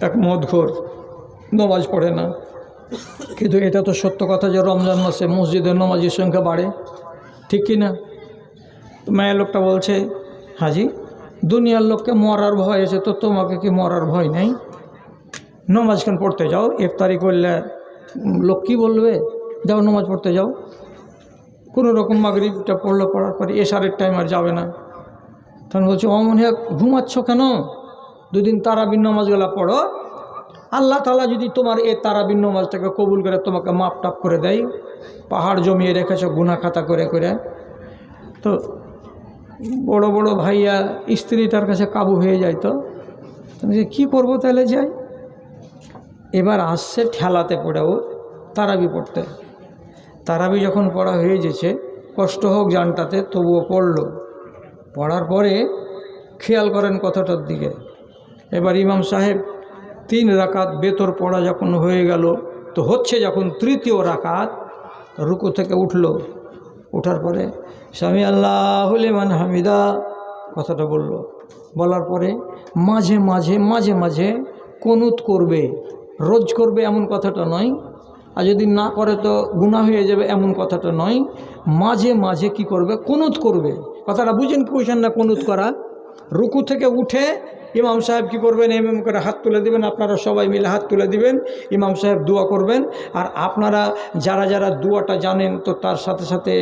এক মদঘর নমাজ পড়ে না। কিন্তু এটা তো সত্য কথা যে রমজান মাসে মসজিদের নমাজের সংখ্যা বাড়ে। ঠিক কি না? মায়ের লোকটা বলছে, হাজি, দুনিয়ার লোককে মরার ভয় আছে তো তোমাকে কি মরার ভয় নেই? নমাজ কেন পড়তে যাও? ইফতারি করলে লোক কী বলবে? যাও নমাজ পড়তে যাও। কোনো রকম মাগরিবটা পড়ল পড়ার পরে এশারের টাইম আর যাবে না। তখন বলছে, অমন হ্যাঁ ঘুমাচ্ছ কেন? দুদিন তারাবিন নমাজগুলা পড়ো। আল্লাহ তালা যদি তোমার এ তারাবিন নমাজটাকে কবুল করে তোমাকে মাপ টাপ করে দেয়, পাহাড় জমিয়ে রেখেছ গুনা খাতা করে করে। তো বড় বড় ভাইয়া স্ত্রীটার কাছে কাবু হয়ে যায় তো। যে কী করব তাহলে যাই? এবার আসছে ঠেলাতে পড়েও তারাবি পড়তে। তারাবি যখন পড়া হয়ে গেছে, কষ্ট হোক জানটাতে, তবুও পড়ল। পড়ার পরে খেয়াল করেন কথাটার দিকে। এবার ইমাম সাহেব তিন রাকাত বেতর পড়া যখন হয়ে গেল, তো হচ্ছে যখন তৃতীয় রাকাত রুকু থেকে উঠল। ওঠার পরে স্বামী আল্লাহ মান হামিদা কথাটা বলল। বলার পরে মাঝে মাঝে মাঝে মাঝে কনুত করবে, রোজ করবে এমন কথাটা নয়। আর যদি না করে তো গুণা হয়ে যাবে এমন কথাটা নয়। মাঝে মাঝে কি করবে? কনুত করবে। কথাটা বুঝেন কি বুঝেন না কনুত করা? রুকু থেকে উঠে ইমাম সাহেব কি করবেন? এমএম করে হাত তুলে দিবেন, আপনারা সবাই মিলে হাত তুলে দিবেন, ইমাম সাহেব দোয়া করবেন, আর আপনারা যারা যারা দোয়াটা জানেন তো তার সাথে সাথে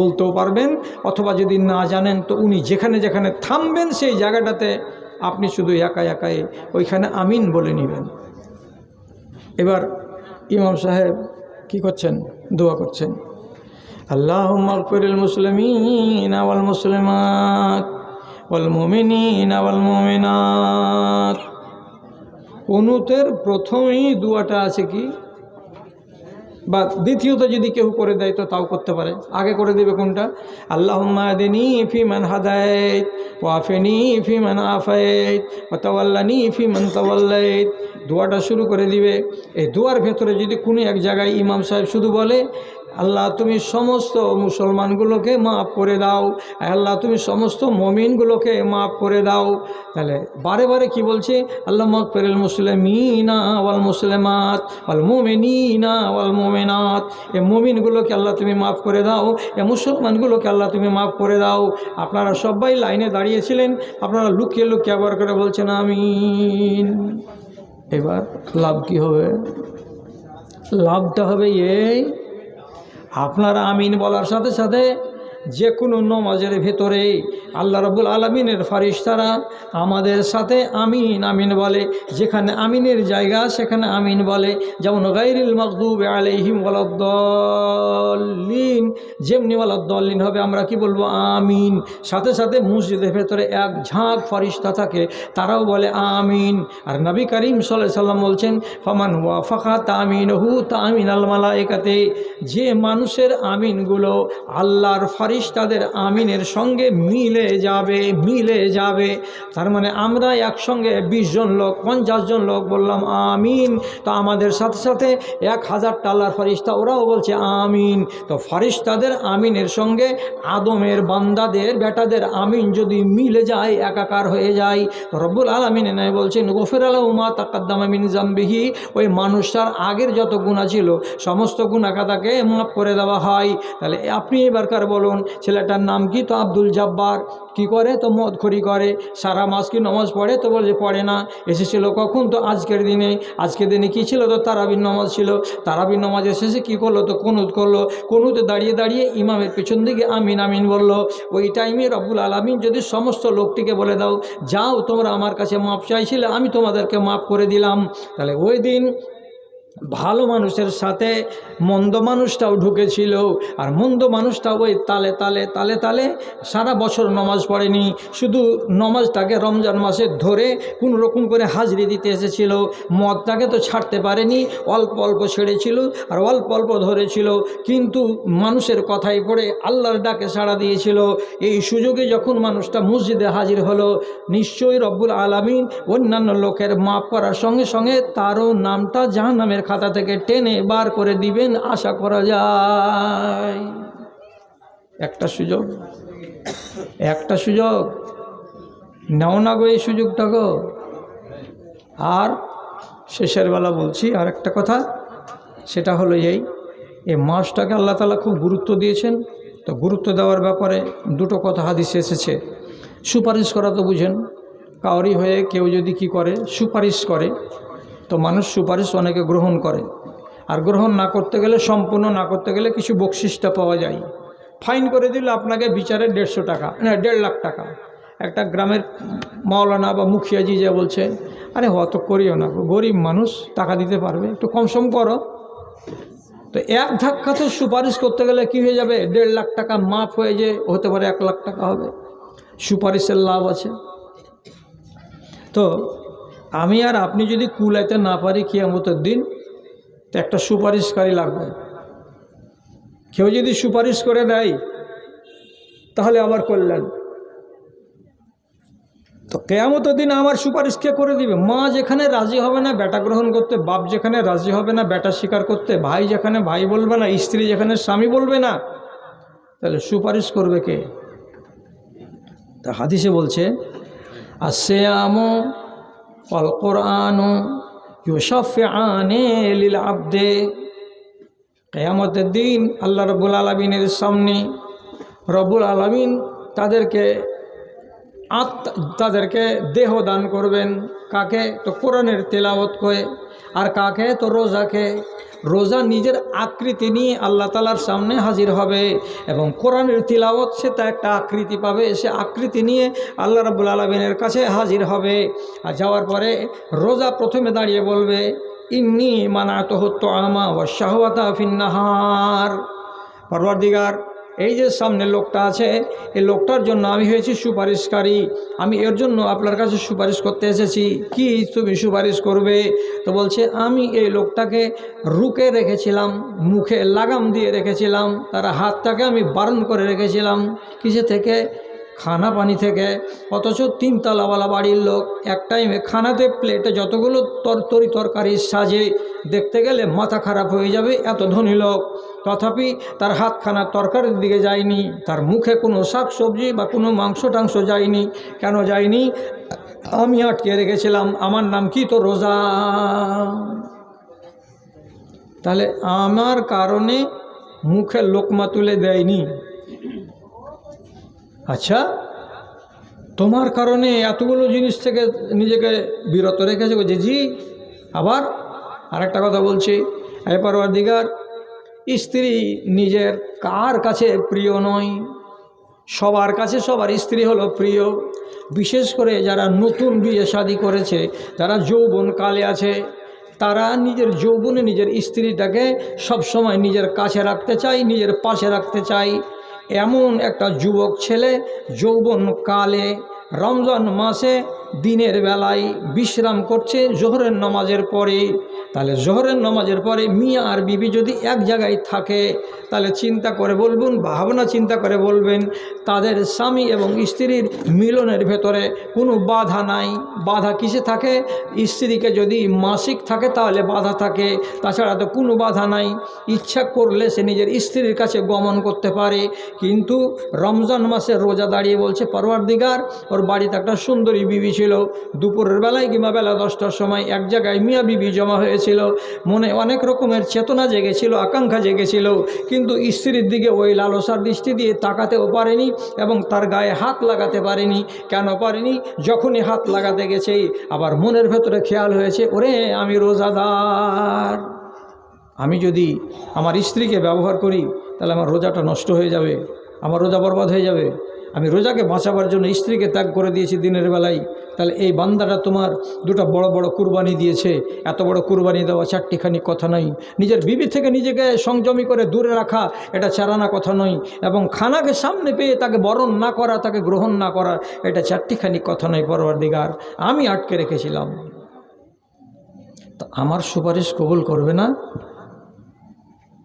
বলতেও পারবেন, অথবা যদি না জানেন তো উনি যেখানে যেখানে থামবেন সেই জায়গাটাতে আপনি শুধু একা একাই ওইখানে আমিন বলে নেবেন। এবার ইমাম সাহেব কি করছেন? দোয়া করছেন। আল্লাহ মকফিরুল মুসলিমিন আওয়াল মুসলিমাত। আওয়াল মুমিনাত কুনুতের প্রথমেই দুয়াটা আছে কি? বা দ্বিতীয়ত যদি কেউ করে দেয় তো তাও করতে পারে। আগে করে দেবে কোনটা? আল্লাহ মাদিনী ফি মান হাদায়ত ওয়াফেনি ফি মান আফায়ত ওয়াতাওয়াল্লানি ফি মান তাওয়াল্লাইত। দোয়াটা শুরু করে দিবে। এই দোয়ার ভেতরে যদি কোনো এক জায়গায় ইমাম সাহেব শুধু বলে আল্লাহ, তুমি সমস্ত মুসলমানগুলোকে মাফ করে দাও। আল্লাহ, তুমি সমস্ত মমিনগুলোকে মাফ করে দাও। তাহলে বারে বারে কি বলছে? আল্লাহ মক ফেরেল মুসলিমিনা ওয়াল মুসলিমাত ওয়াল মোমেনিনা ওয়াল মোমেনাত। এ মমিনগুলোকে আল্লাহ তুমি মাফ করে দাও। এ মুসলমানগুলোকে আল্লাহ তুমি মাফ করে দাও। আপনারা সবাই লাইনে দাঁড়িয়েছিলেন। আপনারা লুকিয়ে লুকিয়ে আবার করে বলছেন আমিন। এবার লাভ কি হবে? লাভটা হবে এই আপনারা আমিন বলার সাথে সাথে যে কোনো নমাজের ভেতরে আল্লাহ রবুল আলমিনের ফারিস্তারা আমাদের সাথে আমিন আমিন বলে, যেখানে আমিনের জায়গা সেখানে আমিন বলে। যেমন গাইরিল মকদুব আলহিম ওয়ালদ্দলিন যেমনি ওয়ালদ্দলিন হবে আমরা কি বলব? আমিন। সাথে সাথে মসজিদের ভেতরে এক ঝাঁক ফারিস্তা থাকে, তারাও বলে আমিন। আর নবী করিম সাল্লাহ সাল্লাম বলছেন, ফমান ওয়া ফাঁকা তামিন হু তামিন আল মালাইকাতে যে মানুষের আমিনগুলো আল্লাহর ফারিস্তাদের আমিনের সঙ্গে মিলে যাবে মিলে যাবে। তার মানে আমরা একসঙ্গে বিশ জন লোক, পঞ্চাশ জন লোক বললাম, আমিন। তো আমাদের সাথে সাথে এক হাজার টাল্লার ফারিস্তা ওরাও বলছে, আমিন। তো ফারিস্তাদের আমিনের সঙ্গে আদমের বান্দাদের, বেটাদের আমিন যদি মিলে যায়, একাকার হয়ে যায় রব্বুল আলমিনে নাই বলছেন, গফির আলা উমা তাকাদ্দাম আমিন জাম্বিহি ওই মানুষটার আগের যত গুণা ছিল, সমস্ত গুণাকাতাকে মাফ করে দেওয়া হয়। তাহলে আপনি এবারকার বলুন ছেলেটার নাম কি? তো আব্দুল জব্বার। কি করে? তো মদ খড়ি করে। সারা মাস কি নমাজ পড়ে? তো বলে পড়ে না। এসেছিল কখন? তো আজকের দিনে। আজকের দিনে কি ছিল? তো তারাবির নমাজ ছিল। তারাবির নমাজের এসেছে, কী করল? তো কনুদ করল। কনুতে দাঁড়িয়ে দাঁড়িয়ে ইমামের পেছন দিকে আমিন আমিন বলল, ওই টাইমে রব্বুল আলমিন যদি সমস্ত লোকটিকে বলে দাও, যাও তোমরা আমার কাছে মাপ চাইছিলে, আমি তোমাদেরকে মাফ করে দিলাম। তাহলে ওই দিন ভালো মানুষের সাথে মন্দ মানুষটাও ঢুকেছিল আর মন্দ মানুষটাও ওই তালে তালে তালে তালে সারা বছর নমাজ পড়েনি। শুধু নমাজটাকে রমজান মাসে ধরে কোন রকম করে হাজরি দিতে এসেছিল। মদটাকে তো ছাড়তে পারেনি, অল্প অল্প ছেড়েছিল আর অল্প অল্প ধরেছিল। কিন্তু মানুষের কথাই পড়ে আল্লাহর ডাকে সাড়া দিয়েছিল। এই সুযোগে যখন মানুষটা মসজিদে হাজির হলো, নিশ্চয়ই রব্বুল আলমিন অন্যান্য লোকের মাফ করার সঙ্গে সঙ্গে তারও নামটা জাহান্নামের খাতা থেকে টেনে বার করে দিবেন, আশা করা যায়। একটা সুযোগ। একটা সুযোগ। নেও না গো এই সুযোগটা গো। আর শেষের বেলা বলছি আর একটা কথা, সেটা হলো এই এই মাসটাকে আল্লাহ তালা খুব গুরুত্ব দিয়েছেন। তো গুরুত্ব দেওয়ার ব্যাপারে দুটো কথা হাদিসে এসেছে। সুপারিশ করা তো বুঝেন, কাউরি হয়ে কেউ যদি কি করে, সুপারিশ করে তো মানুষ সুপারিশ অনেকে গ্রহণ করে। আর গ্রহণ না করতে গেলে, সম্পূর্ণ না করতে গেলে কিছু বকশিসটা পাওয়া যায়। ফাইন করে দিলে আপনাকে বিচারে দেড়শো টাকা, না, দেড় লাখ টাকা। একটা গ্রামের মাওলানা বা মুখিয়াজি যা বলছে, আরে, অত করিও না গরিব মানুষ, টাকা দিতে পারবে, একটু কম সম করো। তো এক ধাক্কাতে সুপারিশ করতে গেলে কি হয়ে যাবে? দেড় লাখ টাকা মাফ হয়ে যে, হতে পারে এক লাখ টাকা হবে। সুপারিশের লাভ আছে। তো আমি আর আপনি যদি কুলাইতে না পারি কিয়ামতের দিন, তো একটা সুপারিশকারী লাগবে। কেউ যদি সুপারিশ করে দেয়, তাহলে আবার করলেন। তো কেয়ামতের দিন আমার সুপারিশ কে করে দিবে? মা যেখানে রাজি হবে না, বেটা গ্রহণ করতে, বাপ যেখানে রাজি হবে না, বেটা স্বীকার করতে, ভাই যেখানে ভাই বলবে না, স্ত্রী যেখানে স্বামী বলবে না, তাহলে সুপারিশ করবে কে? তা হাদিসে বলছে, আর সে আমো অল আব্দে কেয়ামতের দিন আল্লাহ রবুল আলমিনের সামনে রবুল আলমিন তাদেরকে আত্মা তাদেরকে দেহ দান করবেন। কাকে? তো কোরআনের তেলাওত করে। আর কাকে? তো রোজাকে। রোজা নিজের আকৃতি নিয়ে আল্লাহ তালার সামনে হাজির হবে এবং কোরআনের তিলাওয়াত সে তা একটা আকৃতি পাবে, সে আকৃতি নিয়ে আল্লাহ রাবুল আলমিনের কাছে হাজির হবে। আর যাওয়ার পরে রোজা প্রথমে দাঁড়িয়ে বলবে, ইন্নি মানাত হত্য আমা ও শাহওয়াতা ফিন্নাহার। পরবর্দিগার এই যে সামনে লোকটা আছে, এই লোকটার জন্য আমি হয়েছি সুপারিশকারী। আমি এর জন্য আপনার কাছে সুপারিশ করতে এসেছি। কি তুমি সুপারিশ করবে? তো বলছে, আমি এই লোকটাকে রুকে রেখেছিলাম, মুখে লাগাম দিয়ে রেখেছিলাম, তার হাতটাকে আমি বারণ করে রেখেছিলাম, কিসে থেকে? খানা পানি থেকে। অথচ তিনতলাওয়ালা বাড়ির লোক, এক টাইমে খানাতে প্লেটে যতগুলো তরতরি তরকারি সাজে দেখতে গেলে মাথা খারাপ হয়ে যাবে, এত ধনী লোক। তথাপি তার হাতখানা তরকারির দিকে যায়নি, তার মুখে কোনো শাক সবজি বা কোনো মাংস টাংস যায়নি। কেন যায়নি? আমি আটকে রেখেছিলাম, আমার নাম কি তো রোজা? তাহলে আমার কারণে মুখে লোকমা তুলে দেয়নি। আচ্ছা তোমার কারণে এতগুলো জিনিস থেকে নিজেকে বিরত রেখেছে যে জি, আবার আরেকটা কথা বলছি। এরপর দিগার স্ত্রী নিজের কার কাছে প্রিয় নয়? সবার কাছে সবার স্ত্রী হলো প্রিয়। বিশেষ করে যারা নতুন বিয়ে শাদি করেছে, যারা যৌবন কালে আছে, তারা নিজের যৌবনে নিজের স্ত্রীটাকে সবসময় নিজের কাছে রাখতে চায়, নিজের পাশে রাখতে চায়। এমন একটা যুবক ছেলে যৌবন কালে রমজান মাসে দিনের বেলায় বিশ্রাম করছে, জোহরের নামাজের পরে। তাহলে জোহরের নামাজের পরে মিয়া আর বিবি যদি এক জায়গায় থাকে, তাহলে চিন্তা করে বলবেন, ভাবনা চিন্তা করে বলবেন, তাদের স্বামী এবং স্ত্রীর মিলনের ভেতরে কোনো বাধা নাই। বাধা কিসে থাকে? স্ত্রীকে যদি মাসিক থাকে, তাহলে বাধা থাকে। তাছাড়া তো কোনো বাধা নাই। ইচ্ছা করলে সে নিজের স্ত্রীর কাছে গমন করতে পারে। কিন্তু রমজান মাসে রোজা দাঁড়িয়ে বলছে পরওয়ার দিগার ওর বাড়িতে একটা সুন্দরী বিবি ছিল। দুপুরের বেলায় কিংবা বেলা দশটার সময় এক জায়গায় মিয়া বিবি জমা হয়েছিল। মনে অনেক রকমের চেতনা জেগেছিল, আকাঙ্ক্ষা জেগেছিল। কিন্তু স্ত্রীর দিকে ওই লালসার দৃষ্টি দিয়ে তাকাতেও পারেনি এবং তার গায়ে হাত লাগাতে পারেনি। কেন পারেনি? যখনই হাত লাগাতে গেছে, আবার মনের ভেতরে খেয়াল হয়েছে, ওরে আমি রোজাদার। আমি যদি আমার স্ত্রীকে ব্যবহার করি, তাহলে আমার রোজাটা নষ্ট হয়ে যাবে, আমার রোজা বরবাদ হয়ে যাবে। আমি রোজাকে বাঁচাবার জন্য স্ত্রীকে ত্যাগ করে দিয়েছি দিনের বেলায়। তাহলে এই বান্দাটা তোমার দুটো বড় বড় কুরবানি দিয়েছে। এত বড় কুরবানি দেওয়া চারটিখানি কথা নয় নিজের বিবি থেকে নিজেকে সংযমী করে দূরে রাখা, এটা চারানা কথা নয়। এবং খানাকে সামনে পেয়ে তাকে বরণ না করা, তাকে গ্রহণ না করা, এটা চারটিখানি কথা নয় পরবার দিগার আমি আটকে রেখেছিলাম। তো আমার সুপারিশ কবুল করবে না?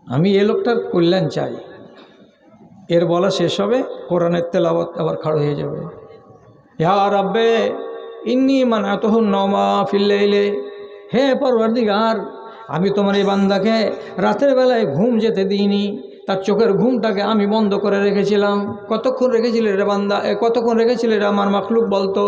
আমি এ লোকটার কল্যাণ চাই। এর বলা শেষ হবে, কোরআনের তেলাওয়াত আবার খাড়ো হয়ে যাবে। ইয়া রাব্বে, ইন্নি মানে মানাতহ নমা ফিল্লাইলে হে পরবর্তীগার আমি তোমার এই বান্দাকে রাতের বেলায় ঘুম যেতে দিইনি। তার চোখের ঘুমটাকে আমি বন্ধ করে রেখেছিলাম। কতক্ষণ রেখেছিলে রে বান্দা? কতক্ষণ রেখেছিলে রে আমার মাখলুক বলতো?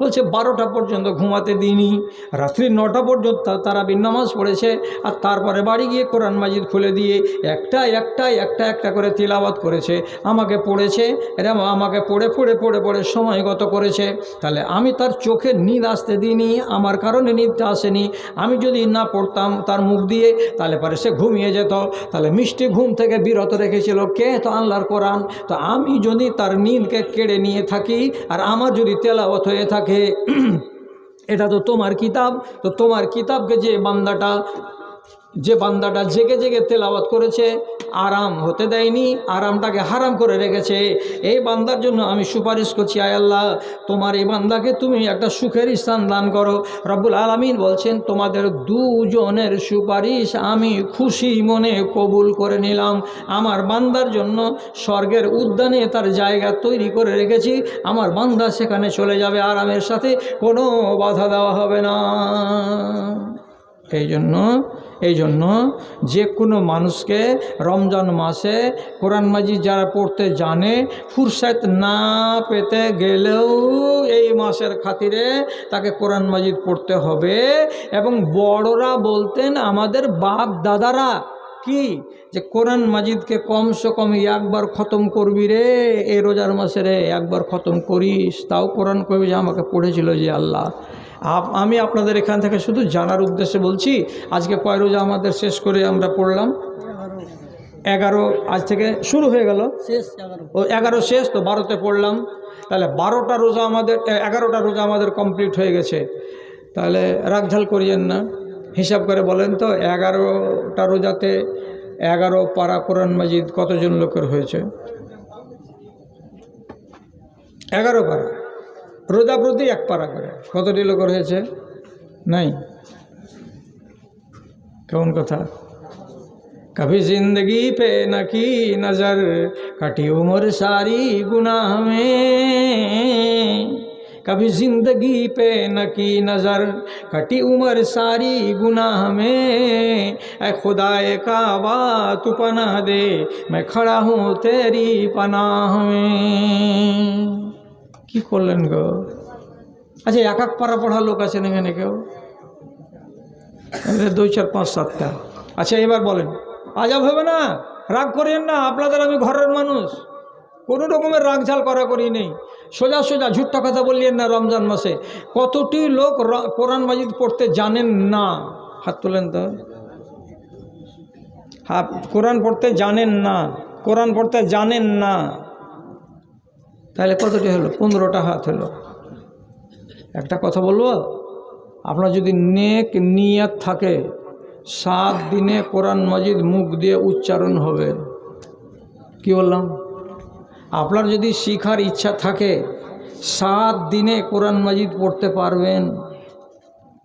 বলছে, বারোটা পর্যন্ত ঘুমাতে দিইনি। রাত্রি নটা পর্যন্ত তারা নামাজ পড়েছে আর তারপরে বাড়ি গিয়ে কোরআন মাজিদ খুলে দিয়ে একটা একটা একটা একটা করে তিলাবাত করেছে। আমাকে পড়েছে এরা আমাকে পড়ে পড়ে পড়ে পড়ে সময় গত করেছে। তাহলে আমি তার চোখে নিদ আসতে দিইনি, আমার কারণে নিদটা আসেনি। আমি যদি না পড়তাম তার মুখ দিয়ে, তাহলে পরে সে ঘুমিয়ে যেত। তাহলে মিষ্টি ঘুম থেকে বিরত রেখেছিল কে? তো আল্লাহর কোরআন। তো আমি যদি তার নিদকে কেড়ে নিয়ে থাকি, আর আমার যদি তেলাওয়াত হয়ে থাকে, এটা তো তোমার কিতাব। তো তোমার কিতাবকে যে বান্দাটা যে বান্দাটা জেগে জেগে তেলাওয়াত করেছে, আরাম হতে দেয়নি, আরামটাকে হারাম করে রেখেছে। এই বান্দার জন্য আমি সুপারিশ করছি, আয় আল্লাহ, তোমার এই বান্দাকে তুমি একটা সুখের স্থান দান করো। রব্বুল আলমিন বলছেন, তোমাদের দুজনের সুপারিশ আমি খুশি মনে কবুল করে নিলাম। আমার বান্দার জন্য স্বর্গের উদ্যানে তার জায়গা তৈরি করে রেখেছি। আমার বান্দা সেখানে চলে যাবে, আরামের সাথে কোনো বাধা দেওয়া হবে না। এই জন্য এই জন্য যে কোনো মানুষকে রমজান মাসে কোরআন মাজিদ যারা পড়তে জানে, ফুরসাত না পেতে গেলেও এই মাসের খাতিরে তাকে কোরআন মাজিদ পড়তে হবে। এবং বড়রা বলতেন আমাদের বাপ দাদারা, কি? যে কোরআন মাজিদকে কমসে কম একবার খতম করবি রে, এই রোজার মাসে রে, একবার খতম করিস, তাও কোরআন কবি যে আমাকে পড়েছিল যে আল্লাহ। আমি আপনাদের এখান থেকে শুধু জানার উদ্দেশ্যে বলছি আজকে কয় রোজা আমাদের শেষ করে আমরা পড়লাম? এগারো আজ থেকে শুরু হয়ে গেল? শেষ ও এগারো শেষ তো বারোতে পড়লাম। তাহলে বারোটা রোজা আমাদের এগারোটা রোজা আমাদের কমপ্লিট হয়ে গেছে। তাহলে রাগঝাল করিয়েন না। হিসাব করে বলেন তো এগারোটা রোজাতে এগারো পারা কোরআন মাজিদ কতজন লোকের হয়েছে? এগারো পারা। রোজা প্রতি এক পারা করে কতটি লোকের হয়েছে নাই কেমন কথা कभी जिंदगी पे न की नज़र कटी उम्र सारी गुनाह में कभी जिंदगी पे न की नज़र कटी उम्र सारी गुनाह में ऐ खुदाए काबा तू पनाह दे मैं खड़ा हूँ तेरी पनाह में কি করলেন গো? আচ্ছা এক এক পাড়া পড়া লোক আছেন এখানে কেউ? দুই, চার, পাঁচ, সাতটা। আচ্ছা এবার বলেন। আজাব হবে না? রাগ করিয়েন না? আপনাদের আমি ঘরের মানুষ। কোনো রকমের রাগ ঝাল করা করি নেই। সোজা সোজা, ঝুট্টা কথা বললেন না রমজান মাসে। কতটি লোক কোরআন মাজিদ পড়তে জানেন না? হাত তোলেন তো। হাত, কোরআন পড়তে জানেন না। কোরআন পড়তে জানেন না। তাহলে কতটি হলো? পনেরোটা হাত হলো। একটা কথা বলব? আপনার যদি নেক নিয়াত থাকে, সাত দিনে কোরআন মজিদ মুখ দিয়ে উচ্চারণ হবে। কি বললাম? আপনার যদি শিখার ইচ্ছা থাকে, সাত দিনে কোরআন মজিদ পড়তে পারবেন।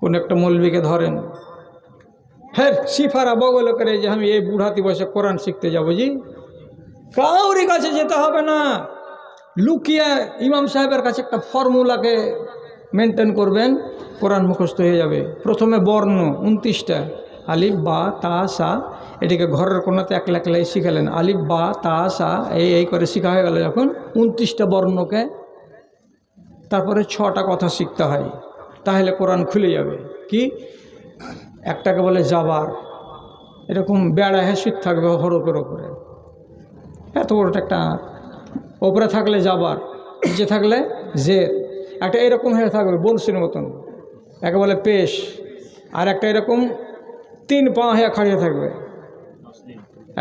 কোন একটা মৌলবীকে ধরেন হ্যাঁ সিফারা বগল করে যে আমি এই বুড়াতি বসে কোরআন শিখতে যাব জি। কাউরি কাছে যেতে হবে না। লুকিয়ে ইমাম সাহেবের কাছে একটা ফর্মুলাকে মেনটেন করবেন, কোরআন মুখস্থ হয়ে যাবে। প্রথমে বর্ণ, উনত্রিশটা। আলিফ, বা, তা, সা, এটিকে ঘরের কোনাতে একলা একলাই শিখালেন। আলিফ, বা, তা, সা, এই এই করে শেখা হয়ে গেল যখন উনত্রিশটা বর্ণকে তারপরে ছটা কথা শিখতে হয়, তাহলে কোরআন খুলে যাবে। কি? একটাকে বলে যাবার এরকম বেড়া হ্যাসিট থাকবে হরফের ওপরে এত বড়টা একটা। ওপরে থাকলে যাবার, নিচে থাকলে জের। একটা এরকম হয়ে থাকবে বনশির মতন। একে বলে পেশ। আর একটা এরকম তিন পা হয়ে খাড়িয়ে থাকবে।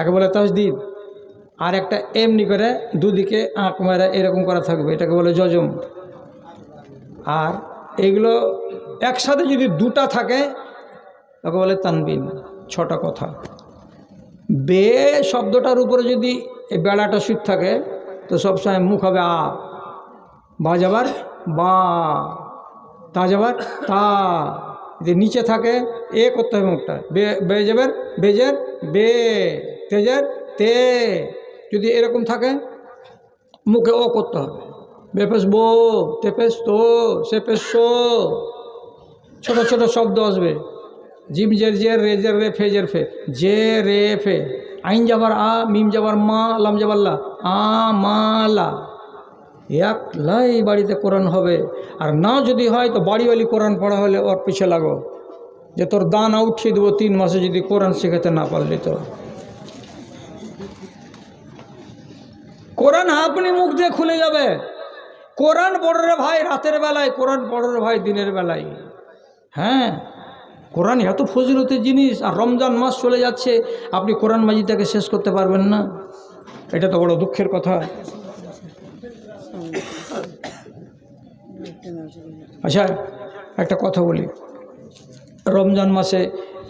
একে বলে তসদিদ। আর একটা এমনি করে দুদিকে আঁক মেরে এরকম করা থাকবে, এটাকে বলে যজম আর এগুলো একসাথে যদি দুটা থাকে তাকে বলে তানবিন, ছটা কথা। বে শব্দটার উপরে যদি বেড়াটা সুদ থাকে তো সবসময় মুখ হবে আ, বা যাবার, বা, তা যাবার, তা। যদি নিচে থাকে, এ করতে হবে মুখটা। বে বে বেজের বে তেজের তে যদি এরকম থাকে, মুখে ও করতে হবে। বেপেস বো তেপেস তো সেপেস সো। ছোট ছোট শব্দ আসবে। জিম জের জের রে জের রে, ফে জের ফে। জে রে, ফে। আইন যাবার আ, মিম যাবার মা, লাম লা। আ মালা এক লাই বাড়িতে কোরআন হবে। আর না যদি হয় তো বাড়িওয়ালি কোরআন পড়া হলে ওর পিছে লাগো। যে তোর দানা উঠিয়ে দেবো তিন মাসে যদি কোরআন শেখাতে না পারলি তো। কোরআন আপনি মুখ দিয়ে খুলে যাবে। কোরআন পড়ো ভাই রাতের বেলায়, কোরআন পড়ো ভাই দিনের বেলায়। হ্যাঁ? কোরআন এত ফজিলতের জিনিস আর রমজান মাস চলে যাচ্ছে, আপনি কোরআন মাজিদটাকে শেষ করতে পারবেন না। এটা তো বড় দুঃখের কথা। আচ্ছা একটা কথা বলি। রমজান মাসে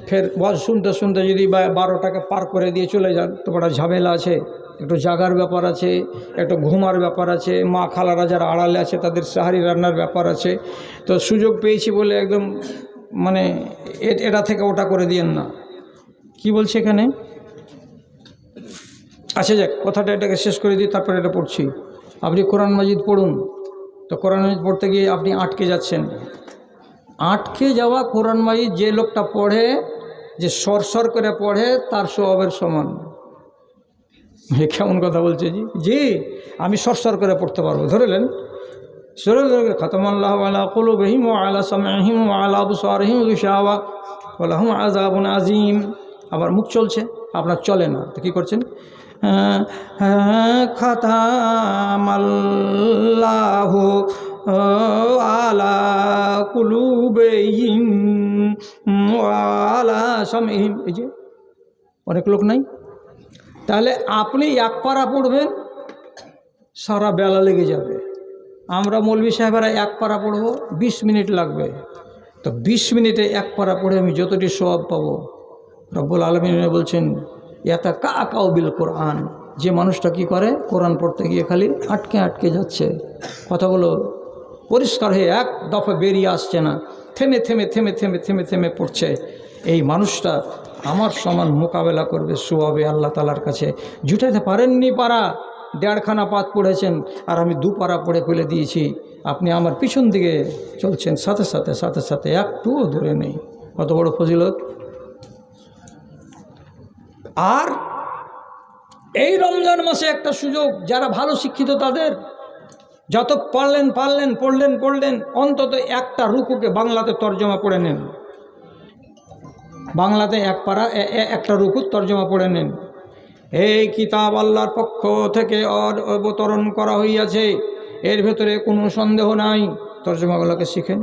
ফের ওয়াজ শুনতে শুনতে যদি বারোটাকে পার করে দিয়ে চলে যান, তো বড় ঝামেলা আছে। একটু জাগার ব্যাপার আছে, একটু ঘুমার ব্যাপার আছে, মা খালারা যারা আড়ালে আছে, তাদের সাহারি রান্নার ব্যাপার আছে। তো সুযোগ পেয়েছি বলে একদম মানে এটা থেকে ওটা করে দিয়েন না। কি বলছে এখানে? আচ্ছা যাক, কথাটা এটাকে শেষ করে দিই, তারপরে এটা পড়ছি। আপনি কোরআন মাজিদ পড়ুন। তো কোরআন মাজিদ পড়তে গিয়ে আপনি আটকে যাচ্ছেন। আটকে যাওয়া কোরআন মাজিদ যে লোকটা পড়ে, যে সরসর করে পড়ে, তার স্বভাবের সমান। কেমন কথা বলছে জি? জি, আমি সরসর করে পড়তে পারব। ধরেলেন খতমাল্লাহ আলা কুলুবহিম আলা সামঈহিম ওয়া আলা আবসারিহিম গিশাওয়া ওয়া লাহুম আযাবুন আযীম আবার মুখ চলছে আপনার চলে না তো কী করছেন খতামাল্লাহু আলা কুলুবহিম ওয়া আলা সামঈহিম এই যে অনেক লোক নাই তাহলে আপনি এক পারা পড়বেন সারা বেলা লেগে যাবে আমরা মৌলবি সাহেবেরা এক পারা পড়ব, বিশ মিনিট লাগবে। তো বিশ মিনিটে এক পারা পড়ে আমি যতটি সব পাবো, রব্বুল আলমিন বলছেন এত কা কাউ বিল কোরআন। যে মানুষটা কি করে? কোরআন পড়তে গিয়ে খালি আটকে আটকে যাচ্ছে। কথাগুলো পরিষ্কার হয়ে এক দফা বেরিয়ে আসছে না, থেমে থেমে থেমে থেমে থেমে থেমে পড়ছে। এই মানুষটা আমার সমান মোকাবেলা করবে সুয়াবে আল্লাহ তালার কাছে। জুটাইতে পারেননি পারা দেড়খানা পাত পড়েছেন আর আমি দু পারা পড়ে ফেলে দিয়েছি। আপনি আমার পিছন দিকে চলছেন, সাথে সাথে সাথে সাথে একটুও দূরে নেই। কত বড় ফজিলত। আর এই রমজান মাসে একটা সুযোগ, যারা ভালো শিক্ষিত তাদের, যত পারলেন পারলেন, পড়লেন পড়লেন, অন্তত একটা রুকুকে বাংলাতে তর্জমা পড়ে নেন। বাংলাতে এক পারা একটা রুকুর তর্জমা পড়ে নেন। এই কিতাব আল্লাহর পক্ষ থেকে অবতরণ করা হইয়াছে। এর ভেতরে কোনো সন্দেহ নাই। তর্জমাগুলোকে শিখেন।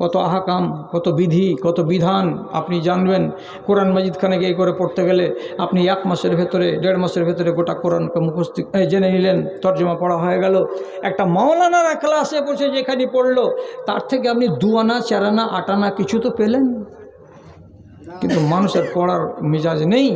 কত আহাকাম, কত বিধি, কত বিধান আপনি জানবেন। কোরআন মাজিদ খানে গিয়ে করে পড়তে গেলে আপনি এক মাসের ভেতরে, দেড় মাসের ভেতরে গোটা কোরআনকে মুখস্থ জেনে নিলেন, তর্জমা পড়া হয়ে গেল। একটা মাওলানারা ক্লাসে বসে যেখানে পড়ল, তার থেকে আপনি দু আনা চার আনা আট আনা কিছু তো পেলেন। কিন্তু মানুষের পড়ার মেজাজ নেই।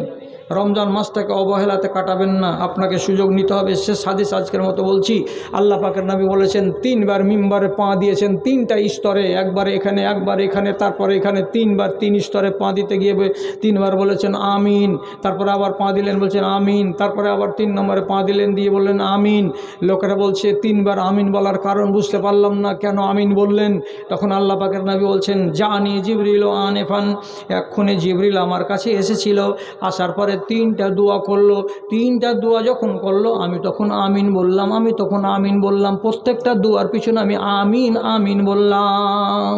রমজান মাসটাকে অবহেলাতে কাটাবেন না। আপনাকে সুযোগ নিতে হবে। সে সাদিস আজকের মতো বলছি। আল্লাহ পাকের নবী বলেছেন, তিনবার মিম্বারে পা দিয়েছেন তিনটা স্তরে। একবার এখানে একবার এখানে, তারপরে এখানে তিনবার তিন স্তরে পা দিতে গিয়ে তিনবার বলেছেন আমিন। তারপরে আবার পা দিলেন, বলছেন আমিন। তারপরে আবার তিন নম্বরে পা দিলেন, দিয়ে বললেন আমিন। লোকেরা বলছে, তিনবার আমিন বলার কারণ বুঝতে পারলাম না। কেন আমিন বললেন? তখন আল্লাহ পাকের নবী বলছেন, জানি জিবরিল আনেফান। এক্ষণে জিবরিল আমার কাছে এসেছিল। আসার পরে তিনটা দোয়া করল, তিনটা দোয়া যখন করল, আমি তখন আমিন বললাম, আমি তখন আমিন বললাম, প্রত্যেকটা দোয়ার পিছনে আমি আমিন আমিন বললাম।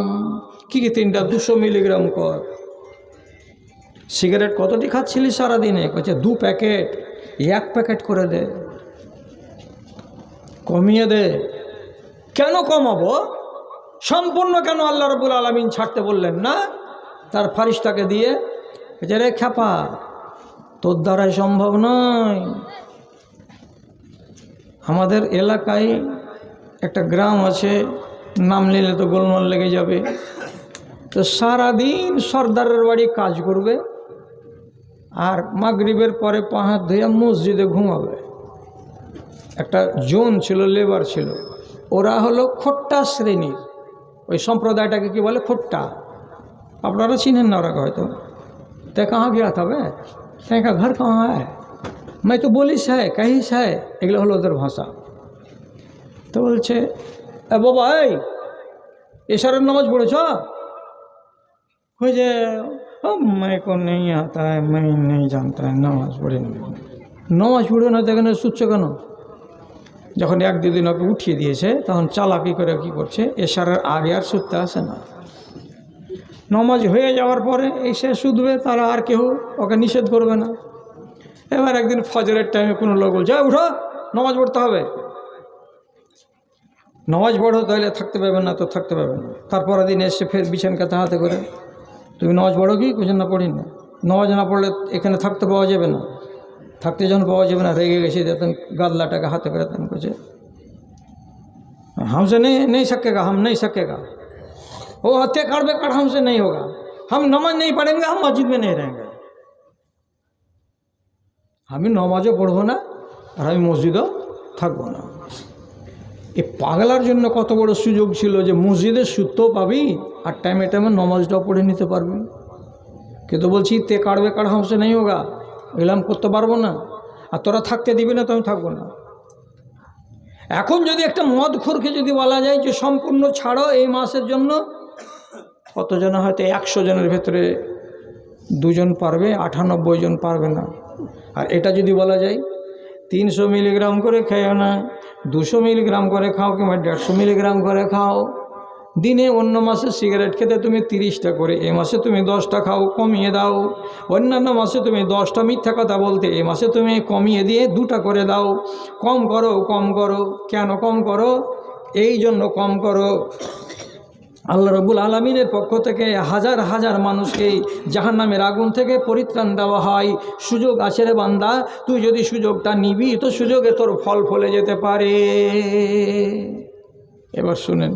কি কি তিনটা? দুশো মিলিগ্রাম কর। সিগারেট কতটি খাচ্ছিলি সারাদিনে? বলছে দু প্যাকেট। এক প্যাকেট করে দে। কমিয়ে দে। কেন কমাবো? সম্পূর্ণ কেন আল্লাহ রবুল আলমিন ছাড়তে বললেন না? তার ফারিস্তাকে দিয়ে যে রে খ্যাপা তোর দ্বারাই সম্ভব নয়। আমাদের এলাকায় একটা গ্রাম আছে, নাম নিলে তো গোলমাল লেগে যাবে। তো সারাদিন সর্দারের বাড়ি কাজ করবে আর মাগরীবের পরে পাহাড় ধুয়ে মসজিদে ঘুমাবে। একটা জোন ছিল, লেবার ছিল। ওরা হলো খোট্টা শ্রেণির। ওই সম্প্রদায়টাকে কি বলে? খোট্টা। আপনারা চিনেন না ওরা হয়তো। তে কাহা গিয়া থাকবে का घर कहाँ है मैं तो बोलिस है कहिस है এগুলো হলো ওদের ভাষা তো বলছে এ বাবা এই এশারের নামাজ পড়েছ ওই যে अब मैं को नहीं आता है मैं नहीं जानता है নামাজ পড়ে না নামাজ পড়ে না দেখেন শুচ্ছে কেন যখন এক দুদিন ওকে উঠিয়ে দিয়েছে তখন চালাকি করে কি করছে এশারের আগে আর শুতে আসে না নমাজ হয়ে যাওয়ার পরে এই শেষ উঠবে তারা আর কেউ ওকে নিষেধ করবে না। এবার একদিন ফজরের টাইমে কোনো লোক বলছে উঠো, নমাজ পড়তে হবে। নমাজ পড়ো, তাহলে থাকতে পারবে না, তো থাকতে পারবে না। তারপর দিন এসে ফের বিছান কাতে হাতে করে, তুমি নমাজ পড়ো কি? কিছু না, পড়ি না। নমাজ না পড়লে এখানে থাকতে পাওয়া যাবে না। থাকতে যখন পাওয়া যাবে না, রেগে গেছে তখন গাদলাটাকে হাতে করে তেন করছে হামসে নেই নেই সকেগা হাম নেই সকেগা वो हत्या कर बेकार हमसे नहीं होगा हम नमाज नहीं पढ़ेंगे हम मस्जिद में नहीं रहेंगे আমি নমাজও পড়বো না আর আমি মসজিদও থাকবো না এই পাগলার জন্য কত বড় সুযোগ ছিল যে মসজিদের সুতো পাবি আর টাইমে টাইমে নমাজটাও পড়ে নিতে পারবি কিন্তু বলছি তে কাড়বে কাড় হামসে নেই হোগা এলাম করতে পারবো না আর তোরা থাকতে দিবি না তো আমি থাকবো না এখন যদি একটা মদ খোরকে যদি বলা যায় যে সম্পূর্ণ ছাড়ো এই মাসের জন্য কতজন হয়তো একশো জনের ভেতরে দুজন পারবে, আটানব্বই জন পারবে না। আর এটা যদি বলা যায়, তিনশো মিলিগ্রাম করে খেও না, দুশো মিলিগ্রাম করে খাও কিংবা দেড়শো মিলিগ্রাম করে খাও, দিনে অন্য মাসে সিগারেট খেতে তুমি তিরিশটা করে, এ মাসে তুমি দশটা খাও, কমিয়ে দাও। অন্যান্য মাসে তুমি দশটা মিথ্যা কথা বলতে, এ মাসে তুমি কমিয়ে দিয়ে দুটা করে দাও। কম করো কম করো। কেন কম করো? এই জন্য কম করো। আল্লাহ রবুল আলমিনের পক্ষ থেকে হাজার হাজার মানুষকে জাহান নামের আগুন থেকে পরিত্রাণ দেওয়া হয়। সুযোগ আছে রে বান্দা, তুই যদি সুযোগটা নিবি, তো সুযোগে তোর ফল ফলে যেতে পারে। এবার শুনেন।